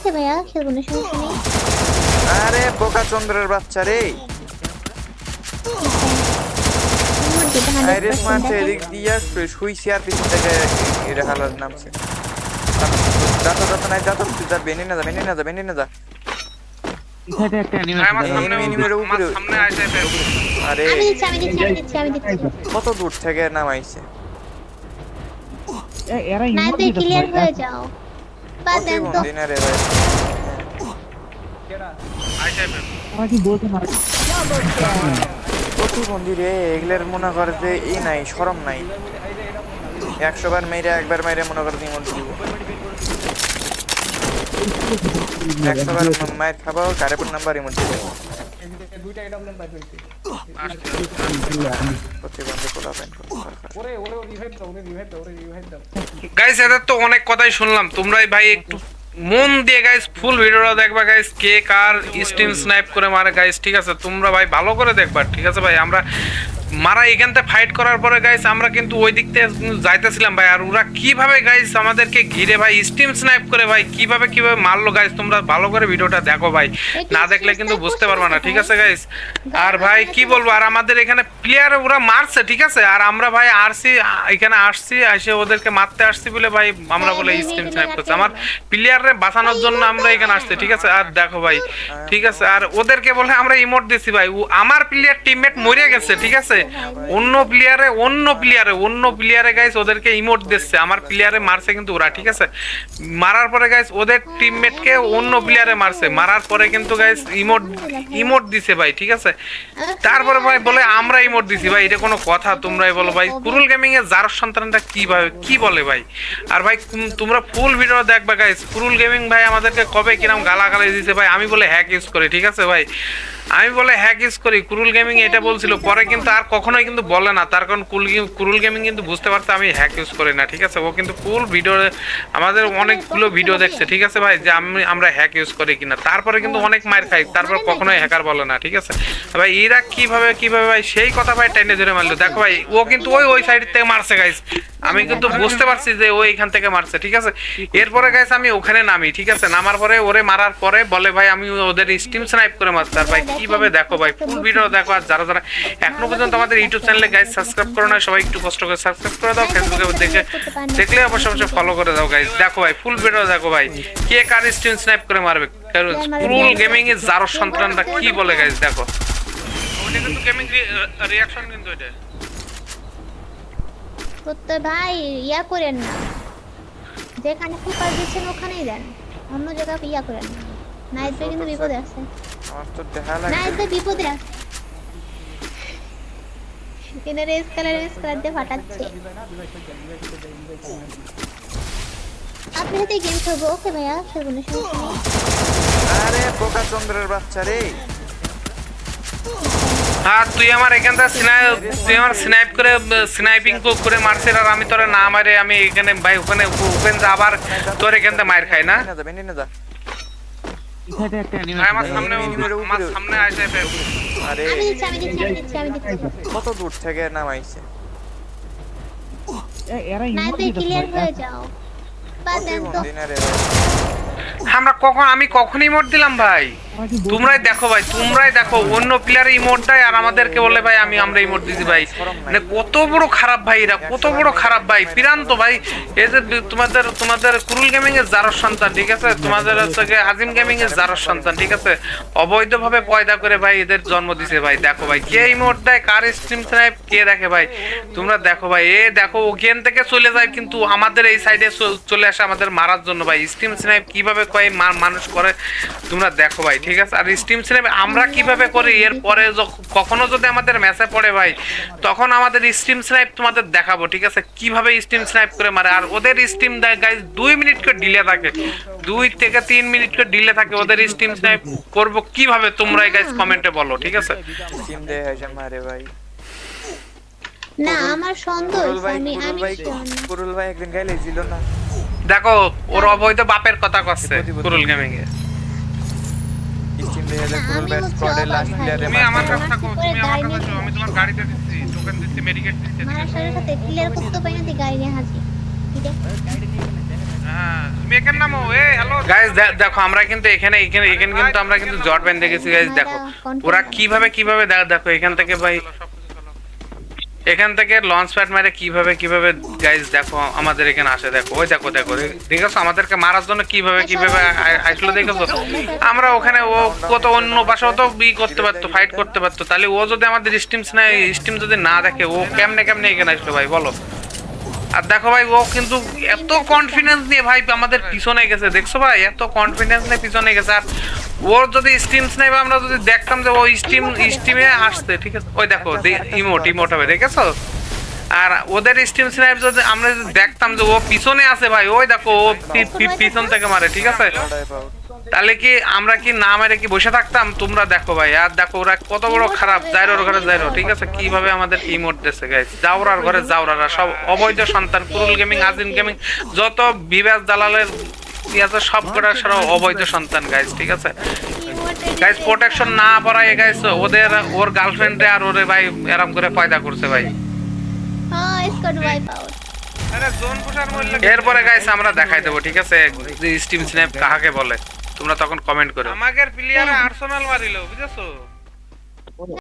ওকে ভাইয়া খেলব না সমস্যা নেই। আরে বোকা চন্দ্রের বাচ্চা রে। দিতে আইরিস মারছে পার্সেন্ট এদিক দিয়ে শুইছি আর পিছন থেকে এটা হালার নামছে। যাতো যাতো নাই যাতো তুই যা বেনি না যা বেনি না যা বেনি না যা আরে। আমি দিচ্ছি আমি দিচ্ছি আমি দিচ্ছি আমি দিচ্ছি। কত দূর থেকে নামাইছে? এরা ক্লিয়ার হয়ে যাও। তো রে ভাই আসে কি বলতে না প্রতিবন্ধী রে এগুলোর মনে করে যে ই নাই শরম নাই একশো বার মেরে একবার মেরে মনে করে ইমোট দিব একশো বার মায়ের খাব কারেপুর নাম্বার ইমোট দিব প্রতিবন্ধী কোলা প্যান্ট গাইস এদের তো অনেক কথাই শুনলাম। তোমরাই ভাই একটু মন দিয়ে গাইস ফুল ভিডিওটা দেখবা গাইস কে কার স্টিম স্নাইপ করে মারে গাইস ঠিক আছে? তোমরা ভাই ভালো করে দেখবা ঠিক আছে ভাই? আমরা মারা এখান থেকে ফাইট করার পরে গাইস আমরা কিন্তু ওই দিক থেকে যাইতেছিলাম ভাই। আর ওরা কীভাবে গাইস আমাদেরকে ঘিরে ভাই স্টিম স্নাইপ করে ভাই কীভাবে কীভাবে মারলো গাইস তোমরা ভালো করে ভিডিওটা দেখো ভাই। না দেখলে কিন্তু বুঝতে পারবে না ঠিক আছে গাইস আর ভাই কি বলব? আর আমাদের এখানে প্লেয়ার ওরা মারছে ঠিক আছে? আর আমরা ভাই আরসি এখানে আসছি এসে ওদেরকে মারতে আসছি বলে ভাই আমরা বলে স্টিম স্নাইপ করছে। আমার প্লেয়ারে বাঁচানোর জন্য আমরা এখানে আসছি ঠিক আছে? আর দেখো ভাই ঠিক আছে? আর ওদেরকে বলে আমরা ইমোট দিছি ভাই। ও- আমার প্লেয়ার টিমমেট মরে গেছে ঠিক আছে? অন্য প্লেয়ারে অন্য প্লেয়ারে অন্য প্লেয়ারে গাইস ওদেরকে ইমোট দিচ্ছে। আমার প্লেয়ারে মারছে কিন্তু ওরা, ঠিক আছে? মারার পরে গাইস ওদের টিমমেটকে অন্য প্লেয়ারে মারছে। মারার পরে কিন্তু গাইস ইমোট ইমোট দিছে ভাই, ঠিক আছে? তারপরে ভাই বলে, আমরা ইমোট দিছি ভাই, এটা কোনো কথা, তোমরাই বলো ভাই। কুরুল গেমিং এর যার সন্তানটা কি ভাবে কি বলে ভাই? আর ভাই তোমরা ফুল ভিডিও দেখবা গাইস কুরুল গেমিং ভাই আমাদেরকে কবে কিরম গালাগালি দিছে ভাই, আমি বলে হ্যাক ইউজ করি, ঠিক আছে ভাই? আমি বলে হ্যাক ইউজ করি, কুরুল গেমিং এটা বলছিল, পরে কিন্তু আর কখনোই কিন্তু বলে না, তার কারণ কুল কুরুল গেমিং কিন্তু বুঝতে পারছে আমি হ্যাক ইউজ করি না, ঠিক আছে? ও কিন্তু ফুল ভিডিও, আমাদের অনেকগুলো ভিডিও দেখছে, ঠিক আছে ভাই? যে আমি আমরা হ্যাক ইউজ করি কিনা। তারপরে কিন্তু অনেক মার খাই তারপর কখনোই হ্যাকার বলে না, ঠিক আছে? ভাই, এরা কীভাবে কীভাবে ভাই? সেই কথা ভাই টেনে ধরে মারলো। দেখো ভাই, ও কিন্তু ওই ওই সাইড থেকে মারছে গাইস আমি কিন্তু বুঝতে পারছি যে ও এখান থেকে মারছে, ঠিক আছে? এরপরে গাইস আমি ওখানে নামি, ঠিক আছে? নামার পরে ওরে মারার পরে বলে, ভাই, আমি ওদের স্টিম স্নাইপ করে মারছি, আর ভাই কীভাবে দেখো ভাই? ফুল ভিডিও দেখো আর যারা যারা এখনও পর্যন্ত আমাদের ইউটিউব চ্যানেলে গাইস সাবস্ক্রাইব করো না সবাই একটু কষ্ট করে সাবস্ক্রাইব করে দাও ফেসবুকে দেখে দেখলে অবশ্যই অবশ্যই ফলো করে দাও গাইস দেখো ভাই ফুল ভিডিও দেখো ভাই। কে কার স্টিম স্নাইপ করে মারবে? ফুল গেমিং এর যারো সন্তানরা কি বলে গাইস দেখো। ওটা কিন্তু গেমিং রিঅ্যাকশন কিন্তু এটা। তো ভাই ইয়া করেন না। যেখানে ফোকাস দিচ্ছেন ওখানেই দেন। অন্য জায়গায় ইয়া করেন না। নাইট ভাই কিন্তু বিপদে আছে। আমার তো দেখা লাগে নাইট ভাই বিপদে আছে। কিন্তু রেস কালার রেস কালার দিয়ে ফাটাচ্ছে। আপনার সাথে গেম খেলব। ওকে ভাইয়া খেলব না আরে বোকা চন্দ্রের বাচ্চা রে। হ্যাঁ তুই আমার এখান স্নাই তুই আমার স্নাইপ করে স্নাইপিং করে মারছিস আর আমি তোরে না মারে আমি এখানে ভাই ওখানে ওখানে যা আবার তোর এখান থেকে মার খাই না। সাইডে একটা অ্যানিমেল আমার সামনে আমার সামনে আসে আরে আমি দিচ্ছি আমি দিচ্ছি আমি দিচ্ছি আমি দিচ্ছি। কত দূর থেকে নামাইছে? এরা ক্লিয়ার হয়ে যাও। আমরা কখন আমি কখনই মোট দিলাম ভাই। তোমরাই দেখো ভাই, তোমরাই দেখো, অন্য প্লেয়ারের ইমোট দেয় আর আমাদেরকে বলে ভাই, আমি আমরা ইমোট দিছি ভাই। মানে কত বড় খারাপ ভাই এরা, কত বড় খারাপ ভাই। পিরান্ত ভাই, এই যে তোমাদের তোমাদের কুরুল গেমিং এর জারর সন্তান, ঠিক আছে? তোমাদের হচ্ছে আজিম গেমিং এর জারর সন্তান, ঠিক আছে? অবৈধভাবে পয়দা করে ভাই এদের জন্ম দিছে ভাই। দেখো ভাই, কে ইমোট দেয় কার স্ট্রিম স্নাইপ কে দেখে ভাই? তোমরা দেখো ভাই, এ দেখো গেম থেকে চলে যায় কিন্তু আমাদের এই সাইডে চলে আসে আমাদের মারার জন্য ভাই। স্ট্রিম স্নাইপ কীভাবে কয় মানুষ করে, তোমরা দেখো ভাই আছে? আর স্টিম স্নাইপ আমরা কীভাবে করি? এর পরে কখনো যদি আমাদের ম্যাচে পড়ে ভাই তখন আমাদের স্টিম স্নাইপ তোমাদের দেখাবো ঠিক আছে? কীভাবে স্টিম স্নাইপ করে মারে? আর ওদের স্টিম গাইজ দুই মিনিট করে ডিলে থাকে। দুই থেকে তিন মিনিট করে ডিলে থাকে। ওদের স্টিম স্নাইপ করব কীভাবে তোমরা গাইজ কমেন্টে বলো ঠিক আছে? মারে ভাই। না আমার সন্দেহ আমি আমি ভাই একদিন গাইলে ছিল না। দেখো ওর অবৈধ বাপের কথা করছে কুরুল গেমিং এ টিম দে হয়েছে না, কুরুল আমি ভাই হচ্ছে স্কোয়াডের লাস্ট প্লেয়ারে তুমি আমার কাছে থাকো তুমি আমার কাছে আমি তোমার গাড়িতে দিচ্ছি টোকেন দিচ্ছি মেডিকেট দিচ্ছি আমার সাথে সাথে ক্লিয়ার করতে পারি না গাড়ি নিয়ে হাসি হ্যাঁ, দেখো আমরা কিন্তু এখানে এখানে এখানে কিন্তু আমরা কিন্তু জট বেঁধে দেখেছি গাইস দেখো। ওরা কীভাবে কীভাবে দেখো এখান থেকে ভাই এখান থেকে লঞ্চ প্যাড মেরে কীভাবে কীভাবে গাইস দেখো, আমাদের এখানে আসে, দেখো, ওই দেখো দেখো, দেখেছ? আমাদেরকে মারার জন্য কীভাবে কীভাবে আসলো দেখেছ? আমরা ওখানে ও কত অন্য পাশেও তো বি করতে পারতো ফাইট করতে পারতো। তাহলে ও যদি আমাদের স্টিমস নাই স্টিম যদি না দেখে, ও কেমনে কেমনে এখানে আসলো ভাই, বলো? আর দেখো ভাই, ও কিন্তু এত কনফিডেন্স নিয়ে ভাই আমাদের পিছনে গেছে, দেখছ ভাই? এত কনফিডেন্স নিয়ে পিছনে গেছে। আর ওর যদি স্টিমস নেই বা আমরা যদি দেখতাম যে ও স্টিম স্টিমে আসছে ঠিক আছে? ওই দেখো ইমোট ইমোট হবে দেখেছ? আর ওদের স্টিম স্নাইপ যদি আমরা যদি দেখতাম যে ও পিছনে আছে ভাই ওই দেখো ও পিছন থেকে মারে ঠিক আছে? তাহলে কি আমরা কি না মেরে কি বসে থাকতাম? তোমরা দেখো ভাই আর দেখো ওরা কত বড় খারাপ। জাইরোর ঘরে জাইরো ঠিক আছে? কীভাবে আমাদের ইমোট দিচ্ছে গাইস জাউরার ঘরে জাউরারা সব অবৈধ সন্তান কুরুল গেমিং আজিম গেমিং যত বিবাস দালালের ইয়াতে সব কটা সারা অবৈধ সন্তান গাইস ঠিক আছে? গাইস প্রোটেকশন না পড়ায় গাইস ওদের ওর গার্লফ্রেন্ডে আর ওরে ভাই এরম করে পয়দা করছে ভাই। হ্যাঁ স্কট ওয়াইপ আউট এরপরে গাইস আমরা দেখাই দেবো ঠিক আছে? স্টিম স্ন্যাপ কাহাকে বলে? তোমরা তখন কমেন্ট করো। আমাদের প্লেয়ার আর্সেনাল মারিলো বুঝেছ?